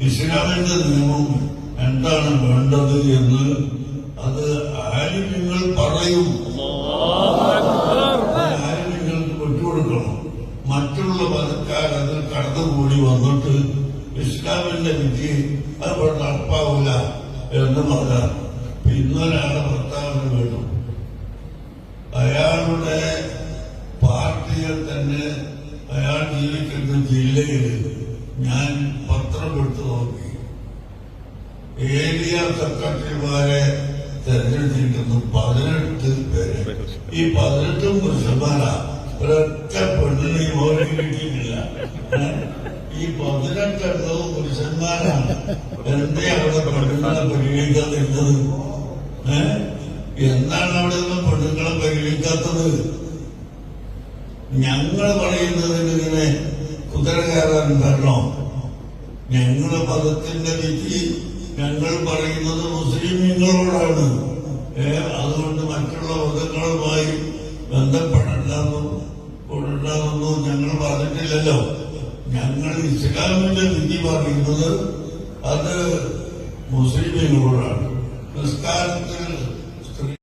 ഇസ്ലാമിന്റെ നിയമം എന്താണ് വേണ്ടത് എന്ന് അത് ആലിമ്യങ്ങൾ പറയും? മറ്റുള്ള മതക്കാർ അതിൽ കടന്നുകൂടി വന്നിട്ട് ഇസ്ലാമിന്റെ വിധി അത് നടപ്പാവില്ല എന്ന് പറഞ്ഞാൽ ഇന്നൊരാളെ പ്രസ്താവന വേണം. അയാളുടെ പാർട്ടിയിൽ തന്നെ അയാൾ ജീവിക്കുന്ന ജില്ലയിൽ ഞാൻ പത്രം എടുത്തു നോക്കി. ഏരിയ സെക്രട്ടറിമാരെ തെരഞ്ഞെടുത്തിരിക്കുന്നു പതിനെട്ട് പേര്. ഈ പതിനെട്ടും പുരുഷന്മാരാ. ഒരൊറ്റ പെണ്ണിനെ ഓരോ കിട്ടിയിട്ടില്ല? ഈ പതിനെട്ടെണ്ണവും പുരുഷന്മാരാണ്. എന്തേ അവിടെ പെണ്ണുങ്ങളെ പരിഗണിക്കാതിരുന്നത് എന്താണ് അവിടെ നിന്ന് പെണ്ണുങ്ങളെ പരിഗണിക്കാത്തത്? ഞങ്ങൾ പറയുന്നത് ഇങ്ങനെ കുതിര കയറാൻ വരണോ ഞങ്ങളുടെ മതത്തിന്റെ വിധി ഞങ്ങൾ പറയുന്നത് മുസ്ലിമീങ്ങളോടാണ് അതുകൊണ്ട് മറ്റുള്ള മതങ്ങളുമായി ബന്ധപ്പെടണ്ടെന്നും ഞങ്ങൾ പറഞ്ഞിട്ടില്ലല്ലോ. ഞങ്ങൾ ഇസ്ലാമിന്റെ വിധി പറയുന്നത് അത് മുസ്ലിമീങ്ങളോടാണ് നിസ്കാരത്തിൽ